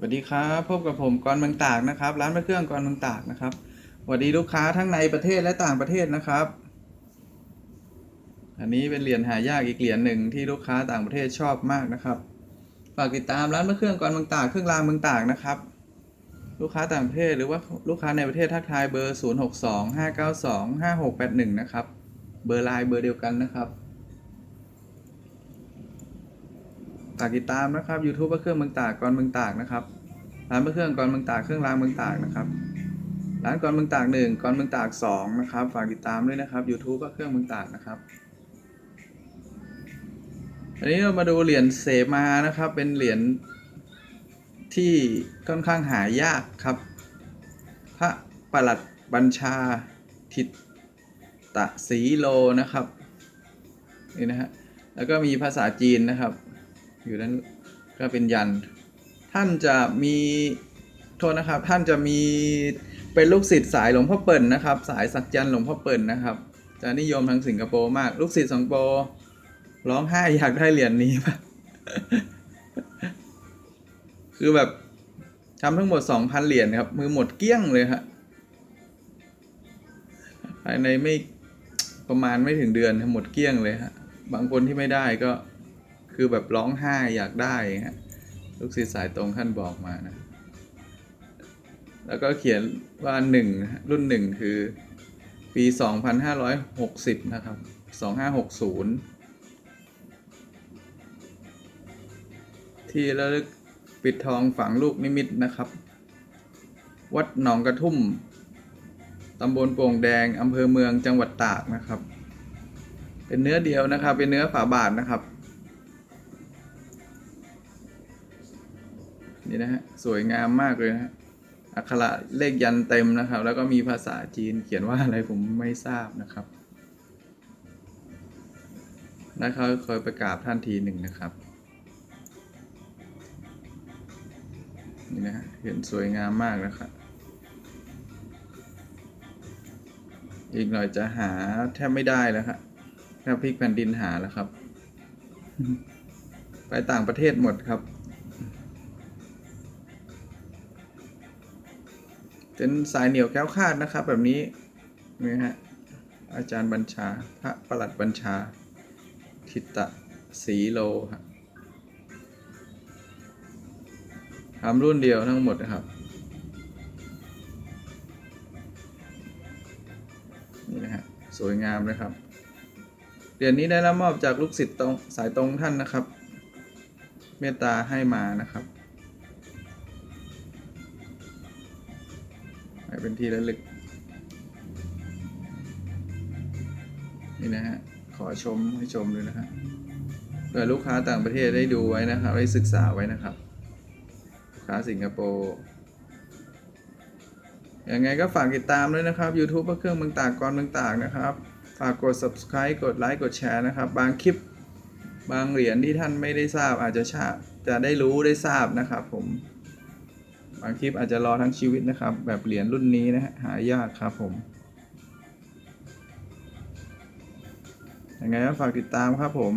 สวัสดีครับพบกับผมกรณ์เมืองตากนะครับ ร้านพระเครื่องกรณ์เมืองตากนะครับสวัสดีลูกค้าทั้งในประเทศและต่างประเทศนะครับ อันนี้เป็นเหรียญหายากอีกเหรียญหนึ่งที่ลูกค้าต่างประเทศชอบมากนะครับฝากติดตามร้านพระเครื่องกรณ์เมืองตากเครื่องรางเมืองตากนะครับ ลูกค้าต่างประเทศหรือว่าลูกค้าในประเทศทักทายเบอร์ 0 6 2 5 9 2 5 6 8 1 นะครับ เบอร์ไลน์เบอร์เดียวกันนะครับ ฝากติดตามนะครับ YouTube พระเครื่องเมืองตากกรเมืองตากนะครับร้านพระเครื่องกรเมืองตากเครื่องรางเมืองตากนะครับร้านกรเมืองตากหนึ่งกรเมืองตากสองนะครับฝากติดตามด้วยนะครับ YouTube พระเครื่องเมืองตากนะครับอันนี้เรามาดูเหรียญเสมานะครับ เป็นเหรียญที่ค่อนข้างหายากครับ พระประหลัดบัญชาทิตะสีโลนะครับนี่นะฮะแล้วก็มีภาษาจีนนะครับ อยู่นั้นก็เป็นยัน ท่านจะมีโทษนะครับ ท่านจะมีเป็นลูกศิษย์สายหลวงพ่อเปิ่นนะครับ สายสักยันหลวงพ่อเปิ่นนะครับ จะนิยมทางสิงคโปร์มาก ลูกศิษย์สิงคโปร์ร้องไห้อยากได้เหรียญนี้ปะคือแบบทำทั้งหมด 2,000 เหรียญครับ มือหมดเกลี้ยงเลยฮะภายในไม่ประมาณไม่ถึงเดือนหมดเกลี้ยงเลยฮะ บางคนที่ไม่ได้ก็ คือแบบร้องไห้อยากได้ฮะลูกศิษย์สายตรงท่านบอกมานะ แล้วก็เขียนว่าหนึ่งรุ่นหนึ่งคือ ปี 2560 นะครับ 2560 ที่ระลึกปิดทองฝังลูกนิมิตนะครับ วัดหนองกระทุ่มตำบลโป่งแดงอำเภอเมืองจังหวัดตากนะครับ เป็นเนื้อเดียวนะครับ เป็นเนื้อฝาบาทนะครับ นี่นะฮะสวยงามมากเลยนะฮะอักขระเลขยันเต็มนะครับ แล้วก็มีภาษาจีนเขียนว่าอะไรผมไม่ทราบนะครับนะครับเคยประกราบท่านทีหนึ่งนะครับนี่นะฮะเห็นสวยงามมากนะครับอีกหน่อยจะหาแทบไม่ได้แล้วครับแทบพลิกแผ่นดินหาแล้วครับ ไปต่างประเทศหมดครับ เป็นสายเหนียวแก้วคาดนะครับ แบบนี้นี่ฮะอาจารย์บัญชา พระประหลัดบัญชา ทิตะสีโลครับทำรุ่นเดียวทั้งหมดนะครับ นี่นะฮะสวยงามนะครับเหรียญนี้ได้รับมอบจากลูกศิษย์ตรงสายตรงท่านนะครับ เมตตาให้มานะครับ เป็นที่ระลึก นี่นะฮะ ขอชมให้ชมด้วยนะฮะเผื่อลูกค้าต่างประเทศได้ดูไว้นะครับ ได้ศึกษาไว้นะครับ ลูกค้าสิงคโปร์ยังไงก็ฝากติดตามด้วยนะครับ YouTube พระเครื่องเมืองตากกรเมืองตากนะครับ ฝากกด subscribe กดไลค์กดแชร์นะครับ บางคลิปบางเหรียญที่ท่านไม่ได้ทราบอาจจะชาจะได้รู้ได้ทราบนะครับผม บางคลิปอาจจะรอทั้งชีวิตนะครับ แบบเหรียญรุ่นนี้นะฮะหายากครับผมยังไงก็ฝากติดตามครับผม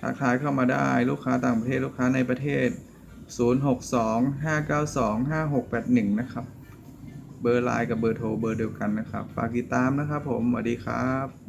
ทักทายเข้ามาได้ลูกค้าต่างประเทศลูกค้าในประเทศ 0625925681 นะครับ เบอร์ไลน์กับเบอร์โทรเบอร์เดียวกันนะครับ ฝากติดตามนะครับผม สวัสดีครับ